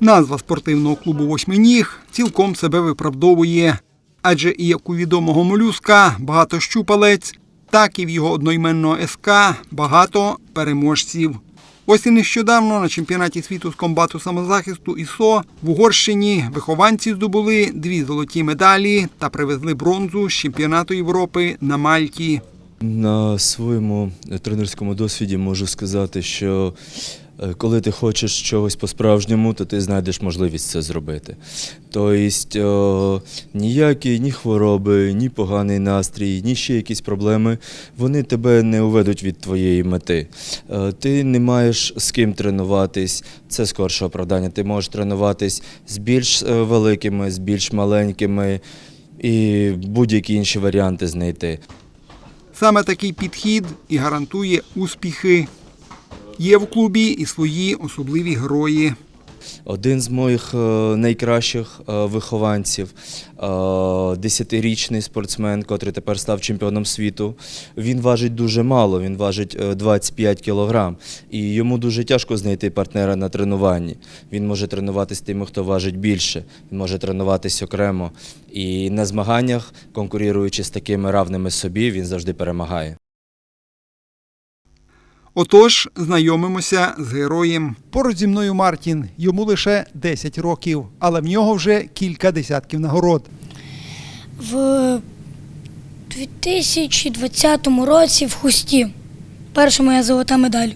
Назва спортивного клубу восьминіг цілком себе виправдовує. Адже і як у відомого молюска багато щупалець, так і в його одноіменного СК багато переможців. Ось і нещодавно на чемпіонаті світу з комбату самозахисту ІСО в Угорщині вихованці здобули дві золоті медалі та привезли бронзу з чемпіонату Європи на Мальті. На своєму тренерському досвіді можу сказати, що коли ти хочеш чогось по-справжньому, то ти знайдеш можливість це зробити. Тобто е, ніякі ні хвороби, ні поганий настрій, ні ще якісь проблеми, вони тебе не уведуть від твоєї мети. Е, Ти не маєш з ким тренуватись, це скорше оправдання. Ти можеш тренуватись з більш е, великими, з більш маленькими і будь-які інші варіанти знайти. Саме такий підхід і гарантує успіхи. Є в клубі і свої особливі герої. Один з моїх е, найкращих е, вихованців, е, десятирічний спортсмен, котрий тепер став чемпіоном світу. Він важить дуже мало, він важить е, 25 кілограм. І йому дуже тяжко знайти партнера на тренуванні. Він може тренуватися тими, хто важить більше, він може тренуватись окремо. І на змаганнях, конкуруючи з такими равними собі, він завжди перемагає. Отож, знайомимося з героєм. Поруч зі мною Мартін. Йому лише 10 років, але в нього вже кілька десятків нагород. В 2020 році в Хусті. Перша моя золота медаль.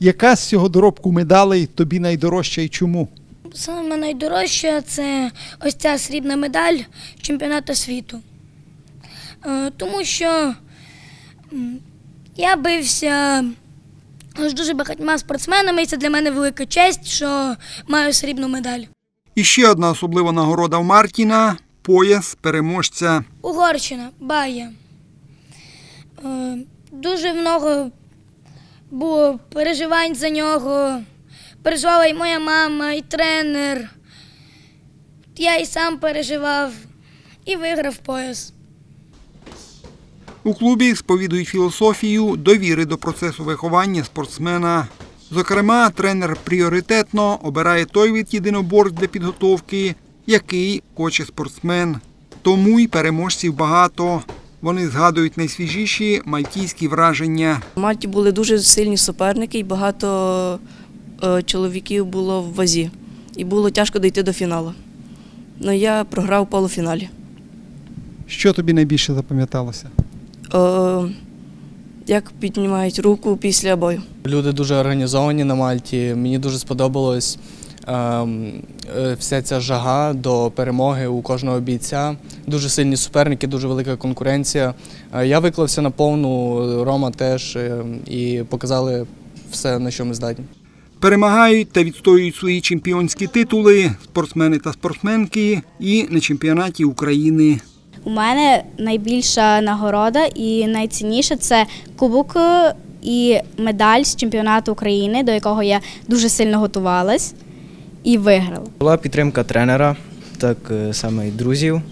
Яка з цього доробку медалей тобі найдорожча і чому? Саме найдорожче це ось ця срібна медаль чемпіонату світу. Е, Тому що м, я бився з дуже багатьма спортсменами, і це для мене велика честь, що маю срібну медаль. І ще одна особлива нагорода в Мартіна пояс переможця. Угорщина, Бая. Е, Дуже много було переживань за нього. Переживала і моя мама, і тренер. Я і сам переживав і виграв пояс. У клубі сповідують філософію довіри до процесу виховання спортсмена. Зокрема, тренер пріоритетно обирає той вид єдиноборств для підготовки, який хоче спортсмен. Тому й переможців багато. Вони згадують найсвіжіші мальтійські враження. У Мальті були дуже сильні суперники, і багато е, чоловіків було в вазі. І було тяжко дійти до фіналу. Ну я програв у полуфіналі. Що тобі найбільше запам'яталося? Е, як піднімають руку після бою. Люди дуже організовані на Мальті. Мені дуже сподобалось ем, е, вся ця жага до перемоги у кожного бійця. Дуже сильні суперники, дуже велика конкуренція. Е, Я виклався на повну, Рома теж, е, і показали все, на що ми здатні. Перемагають та відстоюють свої чемпіонські титули спортсмени та спортсменки і на чемпіонаті України. У мене найбільша нагорода і найцінніше це кубок е, і медаль з чемпіонату України, до якого я дуже сильно готувалась і виграла. Була підтримка тренера, так е, само і друзів.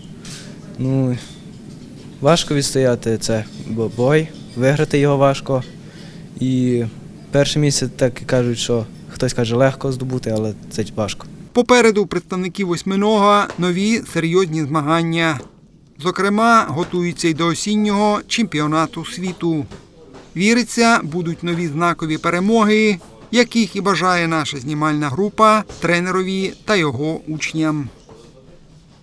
Ну, важко відстояти це бой, виграти його важко. І перше місце, так кажуть, що хтось каже легко здобути, але це важко. Попереду представників восьминога нові серйозні змагання. Зокрема, готуються й до осіннього чемпіонату світу. Віриться, будуть нові знакові перемоги, яких і бажає наша знімальна група тренерові та його учням.